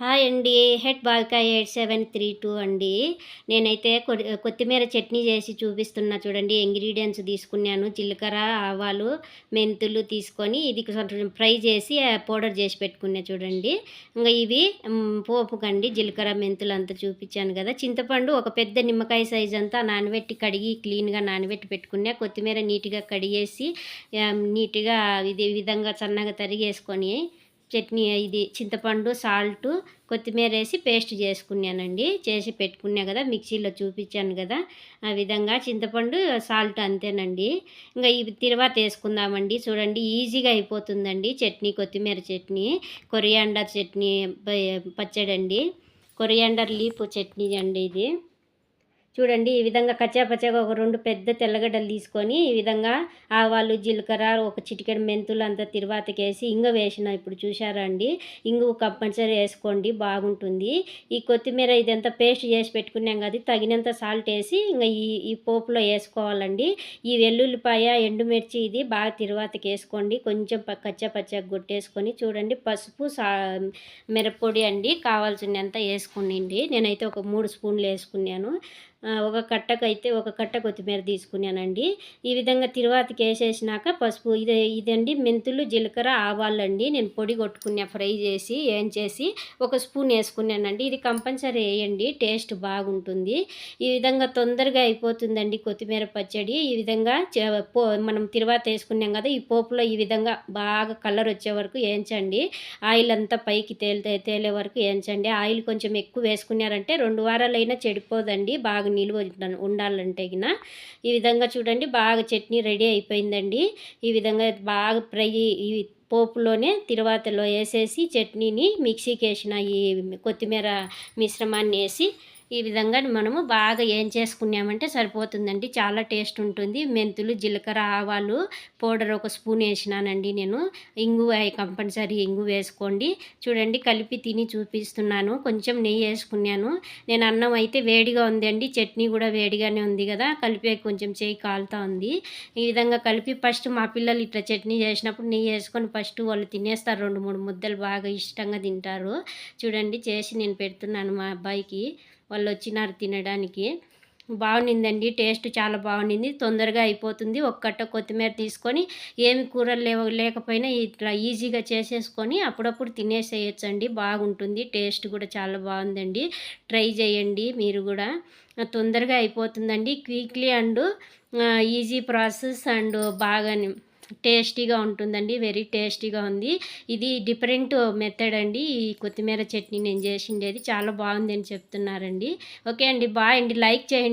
Hi అండి. హెడ్ బాల్కా ఎయిట్ సెవెన్ త్రీ టూ అండి. నేనైతే కొ- కొత్తిమీర చట్నీ చేసి చూపిస్తున్నా చూడండి. ఇంగ్రీడియంట్స్ తీసుకున్నాను. జీలకర్ర ఆవాలు మెంతులు తీసుకొని ఇది ఫ్రై చేసి పౌడర్ చేసి పెట్టుకున్నా చూడండి. ఇంకా ఇవి పోపు పోపుకండి. జీలకర్ర మెంతులు అంతా చూపించాను కదా. చింతపండు ఒక పెద్ద నిమ్మకాయ సైజ్ అంతా నానబెట్టి కడిగి క్లీన్గా నానబెట్టి పెట్టుకున్నా. కొత్తిమీర నీట్గా కడిగేసి నీట్గా ఇది విధంగా సన్నగా తరిగేసుకొని చట్నీ ఇది చింతపండు సాల్ట్ కొత్తిమీర వేసి పేస్ట్ చేసుకున్నానండి. చేసి పెట్టుకున్నా కదా మిక్సీలో చూపించాను కదా. ఆ విధంగా చింతపండు సాల్ట్ అంతేనండి. ఇంకా ఇవి తిరువాత వేసుకుందామండి. చూడండి ఈజీగా అయిపోతుందండి చట్నీ కొత్తిమీర చట్నీ. కొరియాండర్ చట్నీ పచ్చడండి. కొరియాండర్ లీఫ్ చట్నీ అండి ఇది. చూడండి ఈ విధంగా కచ్చాపచ్చాగా ఒక రెండు పెద్ద తెల్లగడ్డలు తీసుకొని ఈ విధంగా ఆవాలు జీలకర్ర ఒక చిటికెడు మెంతులు అంతా తిరువాతకేసి ఇంగ వేసిన ఇప్పుడు చూసారా అండి? ఇంగు కంపల్సరీ వేసుకోండి బాగుంటుంది. ఈ కొత్తిమీర ఇదంతా పేస్ట్ చేసి పెట్టుకున్నాం కదా తగినంత సాల్ట్ వేసి ఇంకా ఈ ఈ పోపులో వేసుకోవాలండి. ఈ వెల్లుల్లిపాయ ఎండుమిర్చి ఇది బాగా తిరువాతకి వేసుకోండి కొంచెం ప- కచ్చా కొట్టేసుకొని చూడండి పసుపు సా మిరప్పొడి అండి కావాల్సినంత వేసుకునిండి నేనైతే ఒక మూడు స్పూన్లు వేసుకున్నాను. ఒక కట్టకైతే ఒక కట్ట కొత్తిమీర తీసుకున్నానండి. ఈ విధంగా తిరువాతికి వేసేసినాక పసుపు ఇది ఇదండి మెంతులు జీలకర్ర ఆవాలు అండి నేను పొడి కొట్టుకున్నా ఫ్రై చేసి ఏం చేసి ఒక స్పూన్ వేసుకున్నానండి. ఇది కంపల్సరీ వేయండి టేస్ట్ బాగుంటుంది. ఈ విధంగా తొందరగా అయిపోతుందండి కొత్తిమీర పచ్చడి. ఈ విధంగా చే- పో మనం తిరువాత వేసుకున్నాం కదా ఈ పోపులో ఈ విధంగా బాగా కలర్ వచ్చే వరకు వేయించండి. ఆయిల్ అంతా పైకి తేలితే తేలే వరకు వేయించండి. ఆయిల్ కొంచెం ఎక్కువ వేసుకున్నారంటే రెండు వారాలైనా చెడిపోదండి బాగా నిలువ ఉండాలంటే గిన ఈ విధంగా చూడండి బాగా చట్నీ రెడీ అయిపోయిందండి. ఈ విధంగా బాగా ఫ్రై ఈ పోపులోనే తిరువాతలో వేసేసి చట్నీని మిక్సీకి వేసిన ఈ కొత్తిమీర మిశ్రమాన్ని వేసి ఈ విధంగా మనము బాగా ఏం చేసుకున్నామంటే సరిపోతుందండి. చాలా టేస్ట్ ఉంటుంది. మెంతులు జీలకర్ర ఆవాలు పౌడర్ ఒక స్పూన్ వేసినానండి నేను. ఇంగు కంపల్సరీ ఇంగు వేసుకోండి. చూడండి కలిపి తిని చూపిస్తున్నాను. కొంచెం నెయ్యి వేసుకున్నాను. నేను అన్నం అయితే వేడిగా ఉందండి. చట్నీ కూడా వేడిగానే ఉంది కదా. కలిపి కొంచెం చేయి కాలుతా ఉంది. ఈ విధంగా కలిపి ఫస్ట్ మా పిల్లలు ఇట్లా చట్నీ చేసినప్పుడు నెయ్యి వేసుకొని ఫస్ట్ వాళ్ళు తినేస్తారు. రెండు మూడు ముద్దలు బాగా ఇష్టంగా తింటారు. చూడండి చేసి నేను పెడుతున్నాను మా అబ్బాయికి. వాళ్ళు వచ్చినారు తినడానికి. బాగుండిందండి. టేస్ట్ చాలా బాగుండింది. తొందరగా అయిపోతుంది. ఒక్కట్ట కొత్తిమీర తీసుకొని ఏమి కూరలు లేవ లేకపోయినా ఇట్లా ఈజీగా చేసేసుకొని అప్పుడప్పుడు తినేసేయచ్చండి. బాగుంటుంది. టేస్ట్ కూడా చాలా బాగుందండి. ట్రై చేయండి మీరు కూడా. తొందరగా అయిపోతుందండి. Quickly and easy process and బాగా టేస్టీగా ఉంటుందండి వెరీ టేస్టీగా ఉంది. ఇది డిఫరెంట్ మెథడ్ అండి. ఈ కొత్తిమీర చట్నీ నేను చేసిండేది. చాలా బాగుంది అని చెప్తున్నారండి. ఓకే అండి బాయ్ అండి. లైక్ చేయండి.